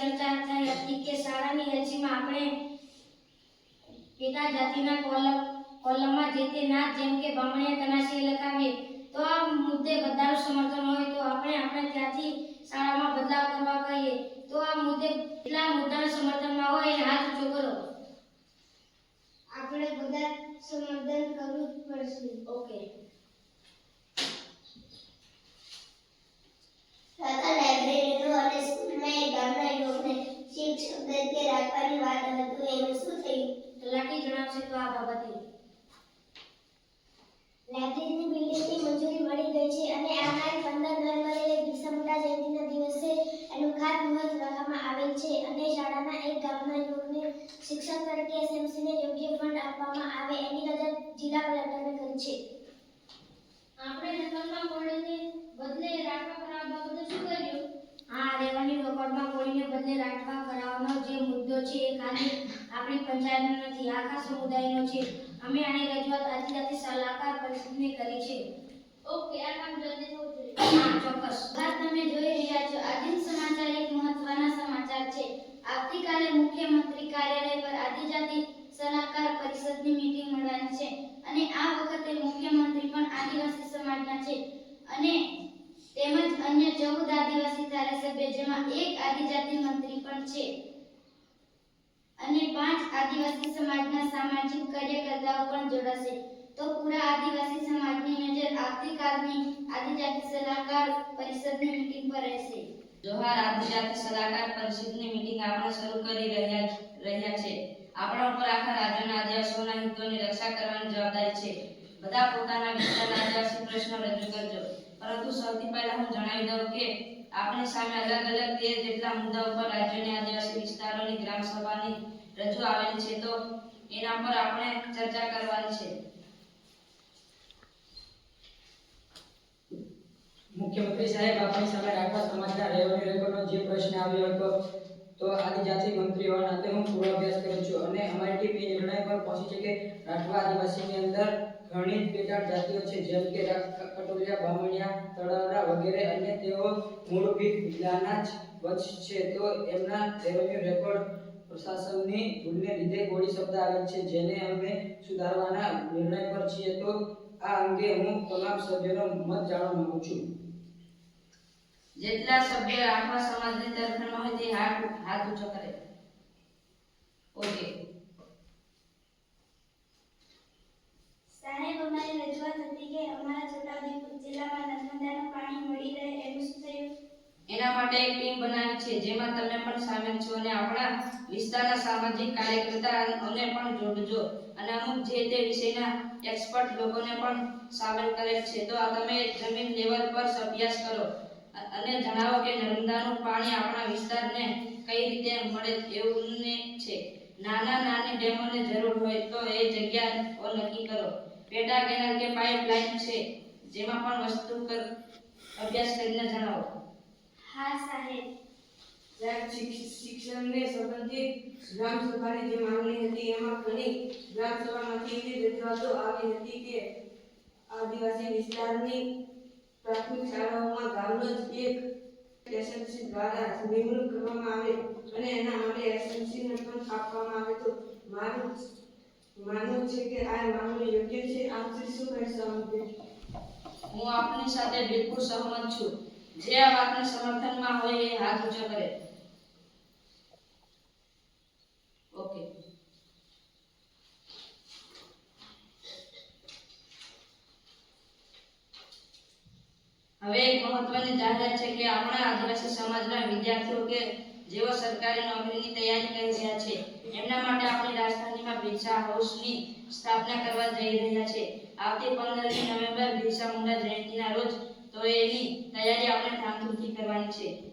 ચર્ચા શાળાની એલસીમાં આપણે પેટા જાતિના કોલમ કોલમમાં જે તે ના જેમ કે બામણીયા તનાશી લખાવીએ તો આ મુદ્દે બધાનું સમર્થન હોય તો આપણે આપણે ત્યાંથી શાળામાં બદલાવ કરવા કહીએ તો આ મુદ્દે કેટલા મુદ્દાના સમર્થનમાં હોય એ હાથ ઊંચો કરો આપણે બધા સમાધાન કરવું જ પડશે. ઓકે. તથા લાઇબ્રેરીનો અને સ્કૂલમાં એ ગામના યુવકને શિક્ષક તરીકે રાખવાની વાત હતું. એનું શું થયું? લાકી જણાવશે તો આ બાબતે લાઇબ્રેરીની બિલ્ડિંગની મંજૂરી મળી ગઈ છે અને આવનારી પંદર નવેમ્બરે બિરસા મુંડા જયંતિના દિવસે એનું ખાતમુહૂર્ત રાખવામાં આવેલ છે અને શાળાના એક ગામના યુવકને શિક્ષક તરીકે એસએમસીને યોગ્ય ફંડ આપવામાં આવે એની રજા જિલ્લા કલેક્ટરને કરી છે આપણે નકલમાં કોળીને બદલે રાખવા કરાવવા બાબતે શું કર્યું આ રેવન્યુ રેકોર્ડમાં રાખવા કરાવવાનો જે મુદ્દો છે એ ખાલી આપણી પંચાયતનો નથી આખા સમુદાયનો છે. અમે આની રજૂઆત આદિજાતિ સલાહકાર પરિષદને કરી છે. ઓકે આ કામ જલ્દી થવું જોઈએ. ચોક્કસ. વાત તમે જોઈ રહ્યા છો. આદિન સમાચાર એક મહત્વના સમાચાર છે. આવતીકાલે મુખ્યમંત્રી કાર્યાલય પર આદિજાતિ સલાહકાર પરિષદની મીટિંગ મળવાની છે. અને આ વખતે મુખ્યમંત્રી પણ આદિવાસી સમાજના છે. અને તેમજ અન્ય ચૌદ આદિવાસી ધારાસભ્ય જેમાં એક આદિજાતિ મંત્રી પણ છે અને પાંચ આદિવાસી સમાજના સામાજિક કાર્યકર્તાઓ પણ જોડાશે. તો પૂરા આદિવાસી સમાજની નજર આવતીકાલની આદિજાતિ સલાહકાર પરિષદની મીટિંગ પર રહેશે. જોહાર આદિજાતિ સલાહકાર પરિષદની મીટિંગ આપણે શરૂ કરી રહ્યા રહ્યા છે. આપણા ઉપર આખા રાજ્યના આદિવાસીઓના હિતોની રક્ષા કરવાની જવાબદારી છે. બધા પોતાના વિસ્તારના આદિવાસી પ્રશ્નો રજૂ કરજો. પરંતુ સૌથી પહેલા હું જણાવી દઉં કે આપણી સામે અલગ અલગ તેર જેટલા મુદ્દા ઉપર રાજ્યની આદિવાસી વિસ્તારોની ગ્રામ સભાની રજૂ આવેલ છે તો એના પર આપણે ચર્ચા કરવાની છે. મુખ્યમંત્રી સાહેબ, આપણી સામે રાખવા સમાજના રેવન્યુ રેકોર્ડનો જે પ્રશ્ન આવ્યો હતો, તો આદિજાતિ મંત્રી હોવાના નાતે હું પૂર્વાભ્યાસ કરું છું અને અમારી ટીમ એ નિર્ણય પર પહોંચી છે કે રાઠવા આદિવાસીની અંદર ઘણી જ જાતિઓ છે, જેમ કે કટોલિયા બામણિયા, તળાવરા વગેરે અને તેઓ મૂળભૂત જિલ્લાના જ વચ્ચ છે. તો એમના રેવન્યુ રેકોર્ડ પ્રશાસનની ભૂલને લીધે કોળી શબ્દ આવે છે જેને અમે સુધારવાના નિર્ણય પર છીએ. તો આ અંગે હું તમામ સભ્યોનો મત જાણવા માંગુ છું. જેટલા સભ્યો રાખવા સમાજની તરફેણ હોય તે હાથ હાથ ઊંચો કરે. ઓકે. સાહેબ અમારી રજૂઆત હતી કે અમારા છોટાઉદેપુર જિલ્લામાં નર્મદાનું પાણી મળી રહે એનું શું થયું? એના માટે એક ટીમ બનાવી છે, જેમાં તમે પણ સામેલ છો અને આપણા વિસ્તારના સામાજિક કાર્યકર્તા અને પણ જોડજો. અને અમુક જે તે વિષયના એક્સપર્ટ લોકોને પણ સામેલ કરેલ છે. તો આ તમે જમીન લેવલ પર અભ્યાસ કરો. અને જણાવો કે નર્મદાનું પાણી આપણા વિસ્તારને કઈ રીતે મળે એવું છે. નાના નાની ડેમોની જરૂર હોય તો એ જગ્યાઓ નક્કી કરો. પેટા કેનાલ કે પાઇપલાઇન છે, જેમાં પણ વસ્તુ કર અભ્યાસ કરીને જણાવો. હા સાહેબ. સાહેબ શિક્ષણને સંબંધિત ગ્રામ સભાની જે માંગણી હતી એમાં ઘણી ગ્રામ સભામાંથી એવી રજૂઆતો આવી હતી કે આદિવાસી વિસ્તારની પ્રાથમિક શાળાઓમાં ગામનો જ એક એસએમસી દ્વારા નિમણૂક કરવામાં આવે અને એના માટે એસએમસી ને પણ આપવામાં આવે. તો મારું માનવું છે કે આ માંગણી યોગ્ય છે? આપ શું કહેશો હું આપની સાથે બિલકુલ સહમત છું. જે આ વાતને સમર્થનમાં હોય એ હાથ ઊંચો કરે. ઓકે. હવે એક મહત્વની જાહેરાત છે કે આપણા આદિવાસી સમાજના વિદ્યાર્થીઓ કે જેઓ સરકારી નોકરીની તૈયારી કરી રહ્યા છે, એમના માટે આપણી રાજધાનીમાં બિરસા હાઉસની સ્થાપના કરવા જઈ રહ્યા છે. આવતી પંદરમી નવેમ્બર બિરસા મુંડા જયંતિના રોજ તો એની તૈયારી આપણે ધામધૂમથી કરવાની છે.